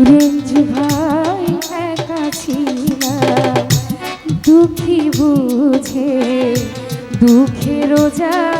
রঞ্জু ভাই একা ছিলাম। দুঃখী বুঝে দুঃখের রোজা